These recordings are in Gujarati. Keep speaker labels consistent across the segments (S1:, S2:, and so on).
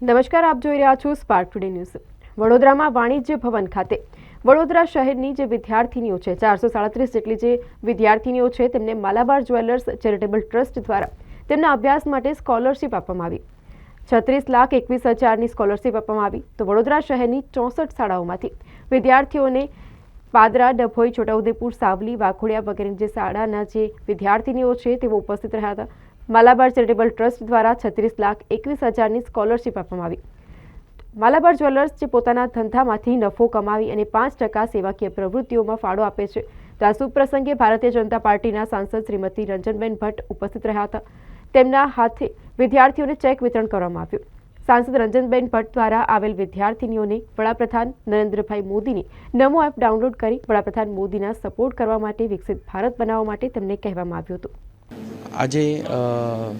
S1: નમસ્કાર, આપ જોઈ રહ્યા છો સ્પાર્ક ટુડે ન્યૂઝ વડોદરામાં વાણિજ્ય ભવન ખાતે. વડોદરા શહેરની જે વિદ્યાર્થીનીઓ છે, ચારસો સાડત્રીસ જેટલી જે વિદ્યાર્થીનીઓ છે, તેમને માલાબાર જ્વેલર્સ ચેરિટેબલ ટ્રસ્ટ દ્વારા તેમના અભ્યાસ માટે સ્કોલરશિપ આપવામાં આવી. છત્રીસ લાખ એકવીસ હજારની સ્કોલરશિપ આપવામાં આવી. તો વડોદરા શહેરની ચોસઠ શાળાઓમાંથી વિદ્યાર્થીઓને પાદરા, ડભોઈ, છોટાઉદેપુર, સાવલી, વાઘોડિયા વગેરેની જે શાળાના જે વિદ્યાર્થીનીઓ છે, તેઓ ઉપસ્થિત રહ્યા હતા. માલાબાર ચેરિટેબલ ટ્રસ્ટ દ્વારા છત્રીસ લાખ એકવીસ હજારની સ્કોલરશિપ આપવામાં આવી. માલાબાર જ્વેલર્સ જે પોતાના ધંધામાંથી નફો કમાવી અને પાંચ ટકા સેવાકીય પ્રવૃત્તિઓમાં ફાળો આપે છે, તો આ સુપ્રસંગે પ્રસંગે ભારતીય જનતા પાર્ટીના સાંસદ શ્રીમતી રંજનબેન ભટ્ટ ઉપસ્થિત રહ્યા હતા. તેમના હાથે વિદ્યાર્થીઓને ચેક વિતરણ કરવામાં આવ્યું. સાંસદ રંજનબેન ભટ્ટ દ્વારા આવેલ વિદ્યાર્થીનીઓને વડાપ્રધાન નરેન્દ્રભાઈ મોદીની નમો એપ ડાઉનલોડ કરી વડાપ્રધાન મોદીના સપોર્ટ કરવા માટે વિકસિત ભારત બનાવવા માટે તેમને કહેવામાં આવ્યું હતું.
S2: આજે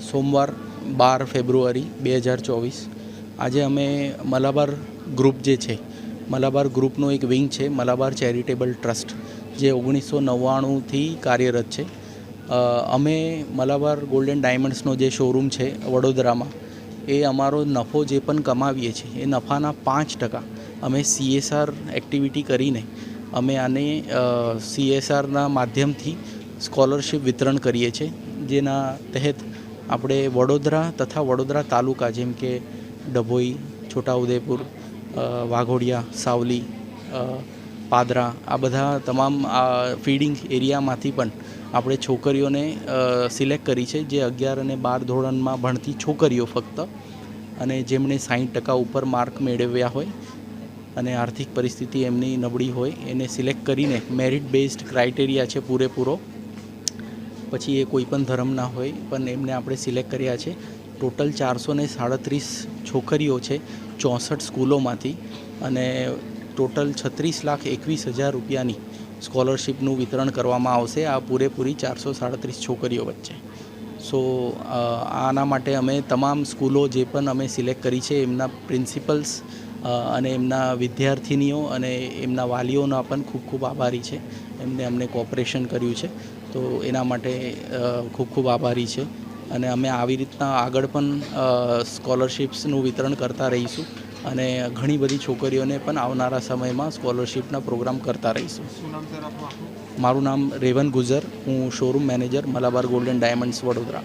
S2: સોમવાર બાર ફેબ્રુઆરી બે હજાર ચોવીસ. આજે અમે મલાબાર ગ્રુપ જે છે, મલાબાર ગ્રુપનો એક વિંગ છે, મલાબાર ચેરિટેબલ ટ્રસ્ટ, જે ઓગણીસો નવ્વાણુંથી કાર્યરત છે. અમે મલાબાર ગોલ્ડન ડાયમંડ્સનો જે શોરૂમ છે, વડોદરામાં, એ અમારો નફો જે પણ કમાવીએ છીએ, એ નફાના પાંચ ટકા અમે સીએસઆર એક્ટિવિટી કરીને, અમે આને સીએસઆરના માધ્યમથી સ્કોલરશિપ વિતરણ કરીએ છીએ. જેના તહેત આપણે વડોદરા તથા વડોદરા તાલુકા જેમ કે ડભોઈ, છોટાઉદેપુર વાઘોડિયા, સાવલી પાદરા આ બધા તમામ આ ફીડિંગ એરિયામાંથી પણ આપણે છોકરીઓને સિલેક્ટ કરી છે જે અગિયાર અને બાર ધોરણમાં ભણતી છોકરીઓ ફક્ત અને જેમણે સાહીઠ ટકા ઉપર માર્ક મેળવ્યા હોય અને આર્થિક પરિસ્થિતિ એમની નબળી હોય એને સિલેક્ટ કરીને મેરિટ બેઝડ ક્રાઇટેરિયા છે પૂરેપૂરો પછી એ કોઈ પણ ધર્મના હોય, પણ એમને આપણે સિલેક્ટ કર્યા છે. ટોટલ ચારસો ને સાડત્રીસ છોકરીઓ છે ચોસઠ સ્કૂલોમાંથી અને ટોટલ છત્રીસ લાખ એકવીસ હજાર રૂપિયાની સ્કોલરશિપનું વિતરણ કરવામાં આવશે. આ પૂરેપૂરી ચારસો સાડત્રીસ છોકરીઓ વચ્ચે. સો આના માટે અમે તમામ સ્કૂલો જે પણ અમે સિલેક્ટ કરી છે, એમના પ્રિન્સિપલ્સ અને એમના વિદ્યાર્થીનીઓ અને એમના વાલીઓના પણ ખૂબ ખૂબ આભારી છે. એમને અમને કોઓપરેશન કર્યું છે. તો એના માટે ખૂબ ખૂબ આભારી છે. અને અમે આવી રીતના આગળ પણ સ્કોલરશિપ્સનું વિતરણ કરતા રહીશું. અને ઘણી બધી છોકરીઓને પણ આવનારા સમયમાં સ્કોલરશિપના પ્રોગ્રામ કરતા રહીશું. મારું નામ રેવન ગુજર. હું showroom manager Malabar gold and diamonds Vadodara.